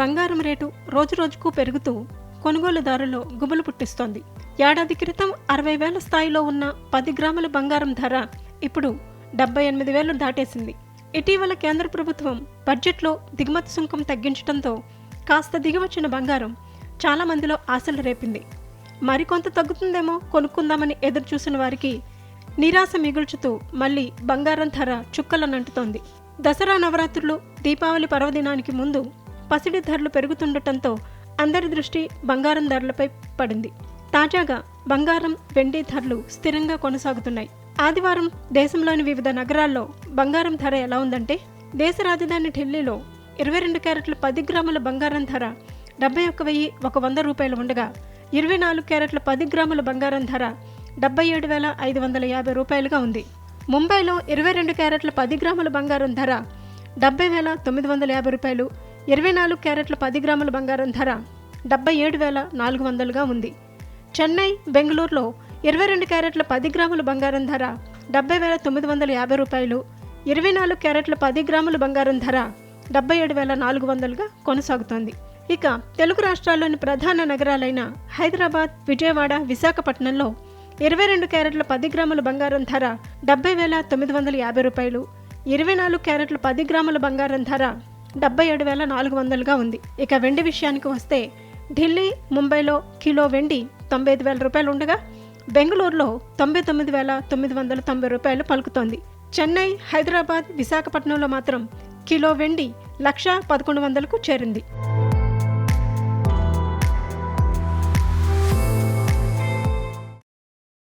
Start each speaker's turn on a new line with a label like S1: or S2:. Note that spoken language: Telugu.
S1: బంగారం రేటు రోజురోజుకు పెరుగుతూ కొనుగోలుదారుల్లో గుబులు పుట్టిస్తోంది. ఏడాది క్రితం అరవై వేల స్థాయిలో ఉన్న పది గ్రాముల బంగారం ధర ఇప్పుడు డెబ్బై ఎనిమిది వేలు దాటేసింది. ఇటీవల కేంద్ర ప్రభుత్వం బడ్జెట్లో దిగుమతి సుంకం తగ్గించడంతో కాస్త దిగివచ్చిన బంగారం చాలా మందిలో ఆశలు రేపింది. మరికొంత తగ్గుతుందేమో కొనుక్కుందామని ఎదురు చూసిన వారికి నిరాశ మిగుల్చుతూ మళ్ళీ బంగారం ధర చుక్కలనంటుతోంది దసరా నవరాత్రులు దీపావళి పర్వదినానికి ముందు పసిడి ధరలు పెరుగుతుండటంతో అందరి దృష్టి బంగారం ధరలపై పడింది. తాజాగా బంగారం వెండి ధరలు స్థిరంగా కొనసాగుతున్నాయి. ఆదివారం దేశంలోని వివిధ నగరాల్లో బంగారం ధర ఎలా ఉందంటే దేశ రాజధాని ఢిల్లీలో ఇరవై రెండు క్యారెట్ల పది గ్రాముల బంగారం ధర డెబ్బై ఒక్క వెయ్యి ఒక వంద రూపాయలు ఉండగా ఇరవై నాలుగు క్యారెట్ల పది గ్రాముల బంగారం ధర డెబ్బై ఏడు వేల ఐదు వందల యాభై రూపాయలుగా ఉంది. ముంబైలో ఇరవై రెండు క్యారెట్ల పది గ్రాముల బంగారం ధర డెబ్బై వేల తొమ్మిది వందల యాభై రూపాయలు ఇరవై నాలుగు క్యారెట్ల పది గ్రాముల బంగారం ధర డెబ్బై ఏడు వేల నాలుగు వందలుగా ఉంది. చెన్నై బెంగళూరులో ఇరవై రెండు క్యారెట్ల పది గ్రాముల బంగారం ధర డెబ్బై వేల తొమ్మిది వందల యాభై రూపాయలు. ఇరవై నాలుగు క్యారెట్ల పది గ్రాముల బంగారం ధర డెబ్బై ఏడు వేల నాలుగు వందలుగా కొనసాగుతోంది. ఇక తెలుగు రాష్ట్రాల్లోని ప్రధాన నగరాలైన హైదరాబాద్ విజయవాడ విశాఖపట్నంలో ఇరవై రెండు క్యారెట్ల పది గ్రాముల బంగారం ధర డెబ్బై వేల తొమ్మిది వందల యాభై రూపాయలు. ఇరవై నాలుగు క్యారెట్ల పది గ్రాముల బంగారం ధర డెబ్బై ఏడు వేల నాలుగు వందలుగా ఉంది. ఇక వెండి విషయానికి వస్తే ఢిల్లీ ముంబైలో కిలో వెండి తొంభై ఐదు వేల రూపాయలు ఉండగా బెంగళూరులో తొంభై తొమ్మిది వేల తొమ్మిది వందల తొంభై రూపాయలు పలుకుతోంది. చెన్నై హైదరాబాద్ విశాఖపట్నంలో మాత్రం కిలో వెండి లక్ష పదకొండు వందలకు చేరింది.